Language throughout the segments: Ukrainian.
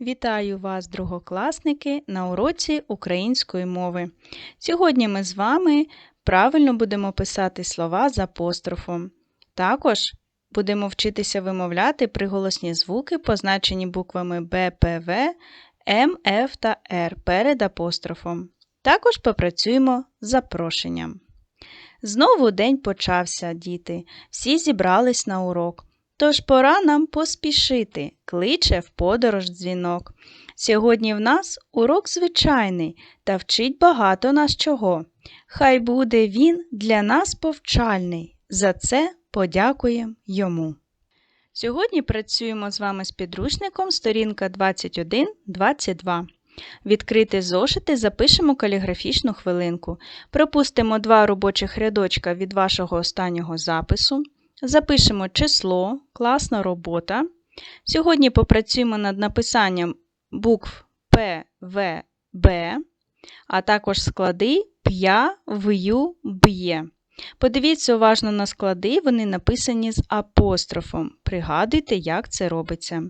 Вітаю вас, другокласники, на уроці української мови. Сьогодні ми з вами правильно будемо писати слова з апострофом. Також будемо вчитися вимовляти приголосні звуки, позначені буквами Б, П, В, М, Ф та Р перед апострофом. Також попрацюємо з запрошенням. Знову день почався, діти. Всі зібрались на урок. Тож пора нам поспішити, кличе в подорож дзвінок. Сьогодні в нас урок звичайний та вчить багато нас чого. Хай буде він для нас повчальний. За це подякуємо йому. Сьогодні працюємо з вами з підручником сторінка 21-22. Відкрити зошити, запишемо каліграфічну хвилинку. Пропустимо два робочих рядочка від вашого останнього запису. Запишемо число, класна робота. Сьогодні попрацюємо над написанням букв П, В, Б, а також склади п'я, в'ю, б'є. Подивіться уважно на склади, вони написані з апострофом. Пригадуйте, як це робиться.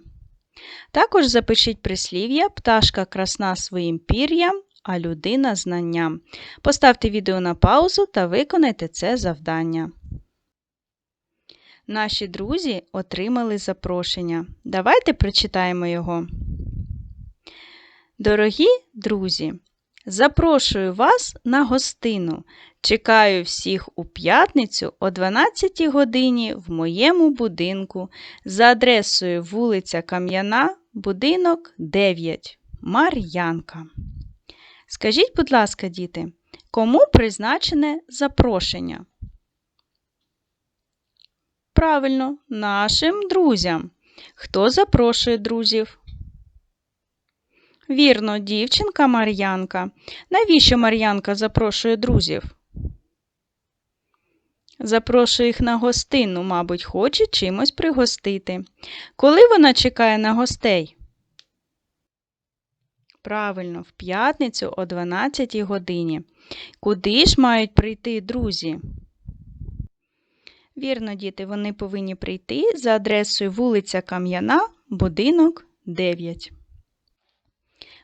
Також запишіть прислів'я пташка красна своїм пір'ям, а людина знанням. Поставте відео на паузу та виконайте це завдання. Наші друзі отримали запрошення. Давайте прочитаємо його. Дорогі друзі, запрошую вас на гостину. Чекаю всіх у п'ятницю о 12 годині в моєму будинку за адресою вулиця Кам'яна, будинок 9. Мар'янка. Скажіть, будь ласка, діти, кому призначене запрошення? Правильно, нашим друзям. Хто запрошує друзів? Вірно, дівчинка Мар'янка. Навіщо Мар'янка запрошує друзів? Запрошує їх на гостину, мабуть, хоче чимось пригостити. Коли вона чекає на гостей? Правильно, в п'ятницю о 12 годині. Куди ж мають прийти друзі? Вірно, діти, вони повинні прийти за адресою вулиця Кам'яна, будинок 9.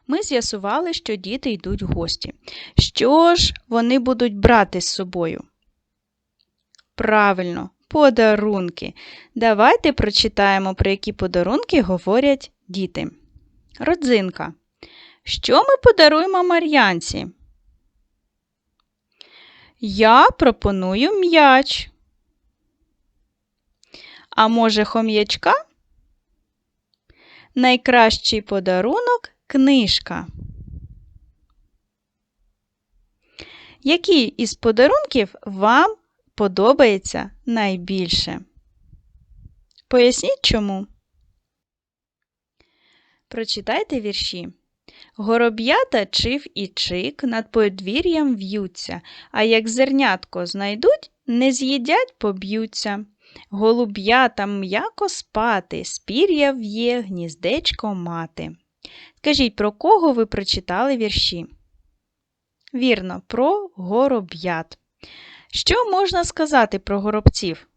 Ми з'ясували, що діти йдуть в гості. Що ж вони будуть брати з собою? Правильно, подарунки. Давайте прочитаємо, про які подарунки говорять діти. Родзинка. Що ми подаруємо Мар'янці? Я пропоную м'яч. А може, хом'ячка? Найкращий подарунок книжка. Який із подарунків вам подобається найбільше? Поясніть чому. Прочитайте вірші. Гороб'ята чив і чик над подвір'ям в'ються, а як зернятко знайдуть, не з'їдять, поб'ються. Голуб'ятам м'яко спати, спір'я в'є, гніздечко мати. Скажіть, про кого ви прочитали вірші? Вірно, про гороб'ят. Що можна сказати про горобців?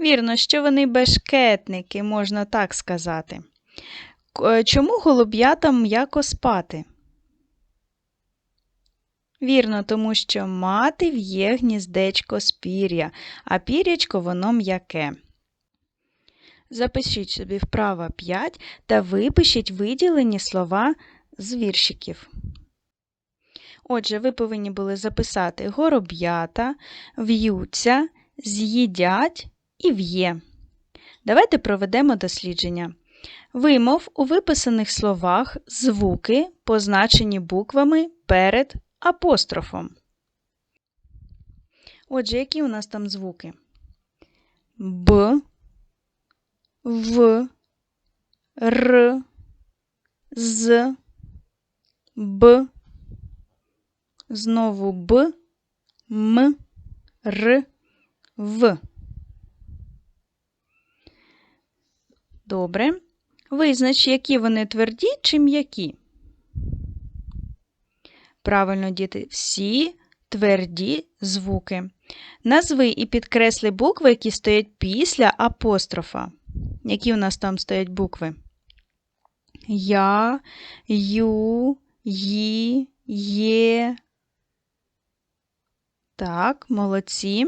Вірно, що вони бешкетники, можна так сказати. Чому голуб'ятам м'яко спати? Вірно, тому що мати в'є гніздечко з пір'я, а пір'ячко воно м'яке. Запишіть собі вправо 5 та випишіть виділені слова з віршиків. Отже, ви повинні були записати гороб'ята, в'ються, з'їдять і в'є. Давайте проведемо дослідження. Вимов у виписаних словах звуки, позначені буквами перед апострофом. Отже, які у нас там звуки? Б, В, Р, З, Б, знову Б, М, Р, В. Добре. Визнач, які вони тверді чи м'які. Правильно, діти, всі тверді звуки. Назви і підкресли букви, які стоять після апострофа. Які у нас там стоять букви? Я, ю, ї, є. Так, молодці.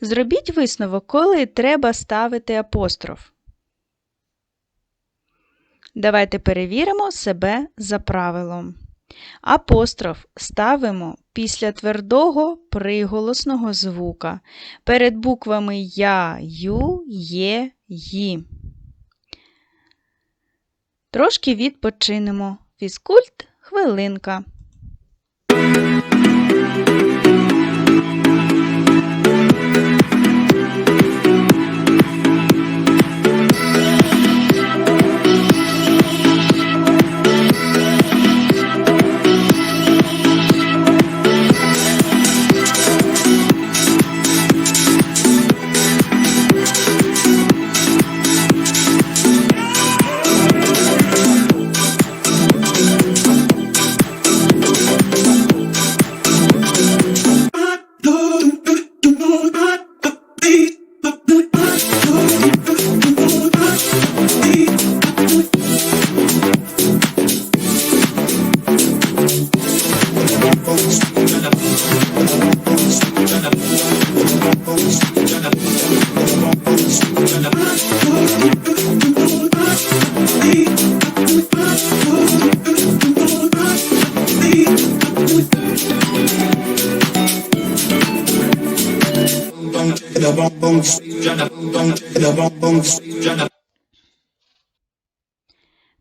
Зробіть висновок, коли треба ставити апостроф. Давайте перевіримо себе за правилом. Апостроф ставимо після твердого приголосного звука перед буквами Я, Ю, Є, Ї. Трошки відпочинемо. Фізкульт хвилинка.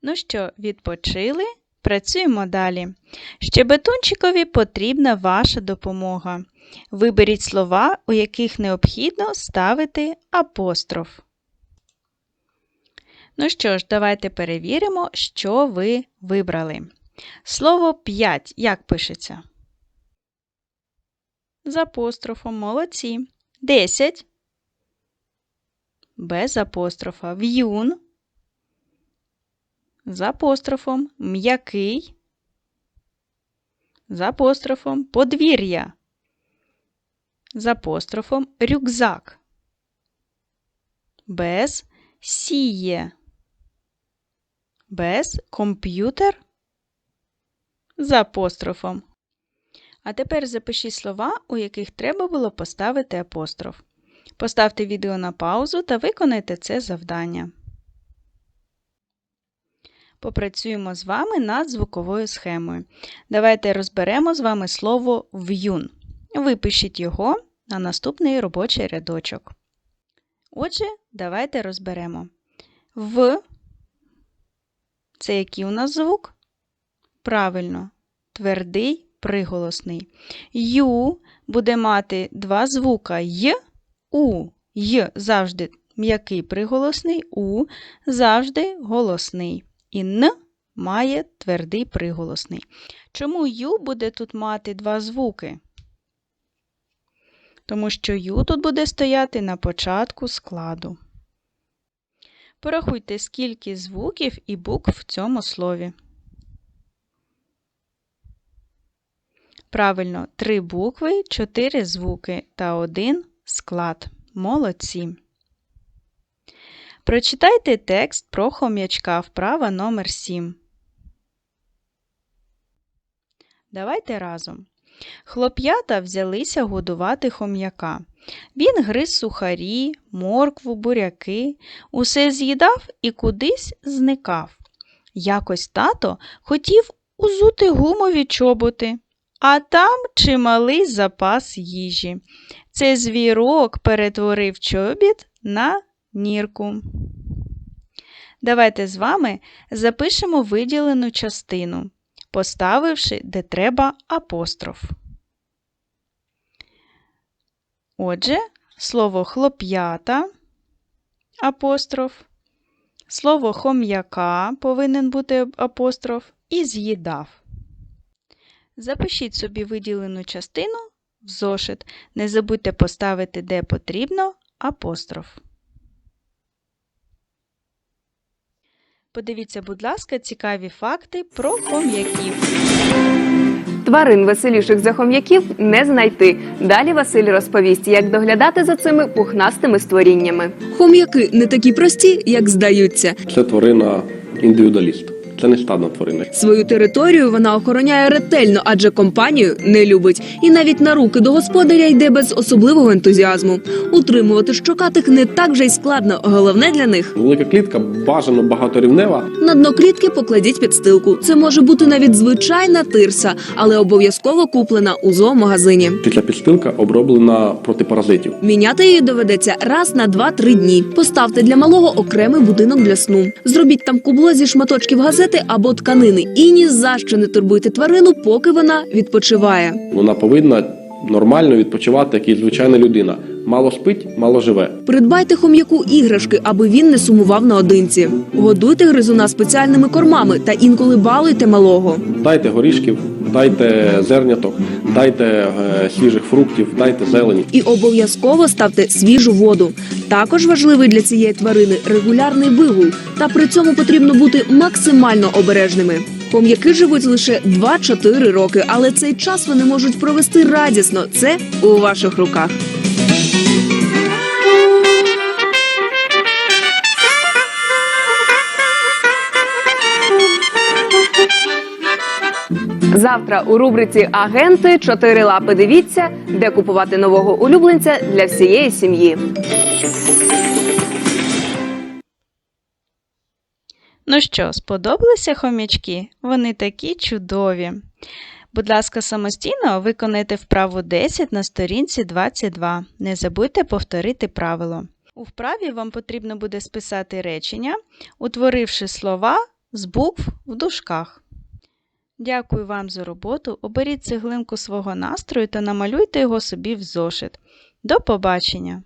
Ну що, відпочили? Працюємо далі. Щебетунчикові потрібна ваша допомога. Виберіть слова, у яких необхідно ставити апостроф. Ну що ж, давайте перевіримо, що ви вибрали. Слово 5 як пишеться? З апострофом молодці. 10. Без апострофа. В'юн. З апострофом. М'який. З апострофом. Подвір'я. З апострофом. Рюкзак. Без сіє. Без комп'ютер. З апострофом. А тепер запишіть слова, у яких треба було поставити апостроф. Поставте відео на паузу та виконайте це завдання. Попрацюємо з вами над звуковою схемою. Давайте розберемо з вами слово в'юн. Випишіть його на наступний робочий рядочок. Отже, давайте розберемо. В це який у нас звук? Правильно, твердий приголосний. Ю буде мати два звука й, у. Й завжди м'який приголосний, у завжди голосний. І Н має твердий приголосний. Чому Ю буде тут мати два звуки? Тому що Ю тут буде стояти на початку складу. Порахуйте, скільки звуків і букв в цьому слові. Правильно, три букви, чотири звуки та один склад. Молодці. Прочитайте текст про хом'ячка вправа номер 7. Давайте разом. Хлоп'ята взялися годувати хом'яка. Він гриз сухарі, моркву, буряки, усе з'їдав і кудись зникав. Якось тато хотів узути гумові чоботи, а там чималий запас їжі. Це звірок перетворив чобіт на нірку. Давайте з вами запишемо виділену частину, поставивши, де треба апостроф. Отже, слово хлоп'ята, апостроф, слово хом'яка повинен бути апостроф і з'їдав. Запишіть собі виділену частину в зошит. Не забудьте поставити, де потрібно, апостроф. Подивіться, будь ласка, цікаві факти про хом'яків. Тварин веселіших за хом'яків не знайти. Далі Василь розповість, як доглядати за цими пухнастими створіннями. Хом'яки не такі прості, як здаються. Це тварина індивідуаліст. Це не стадна тварина. Свою територію вона охороняє ретельно, адже компанію не любить. І навіть на руки до господаря йде без особливого ентузіазму. Утримувати щокатих не так вже й складно. Головне для них Велика клітка бажано багаторівнева. на дно клітки покладіть підстилку. Це може бути навіть звичайна тирса, але обов'язково куплена у зоомагазині. Після підстилка оброблена проти паразитів. Міняти її доведеться раз на 2-3 дні. Поставте для малого окремий будинок для сну. Зробіть там кубло зі шматочків газети або тканини. І ні за що не турбуйте тварину, поки вона відпочиває. Вона повинна нормально відпочивати, як і звичайна людина. Мало спить, мало живе. Придбайте хом'яку іграшки, аби він не сумував наодинці. Годуйте гризуна спеціальними кормами та інколи балуйте малого. Дайте горішків, дайте зерняток, дайте е, свіжих фруктів, дайте зелені. І обов'язково ставте свіжу воду. Також важливий для цієї тварини регулярний вигул, та при цьому потрібно бути максимально обережними. Хом'яки живуть лише 2-4 роки, але цей час вони можуть провести радісно. Це у ваших руках. Завтра у рубриці Агенти чотири лапи. Дивіться, де купувати нового улюбленця для всієї сім'ї. Ну що, сподобалися хомячки? Вони такі чудові. Будь ласка, самостійно виконайте вправу 10 на сторінці 22. Не забудьте повторити правило. У вправі вам потрібно буде списати речення, утворивши слова з букв в дужках. Дякую вам за роботу. Оберіть цеглинку свого настрою та намалюйте його собі в зошит. До побачення!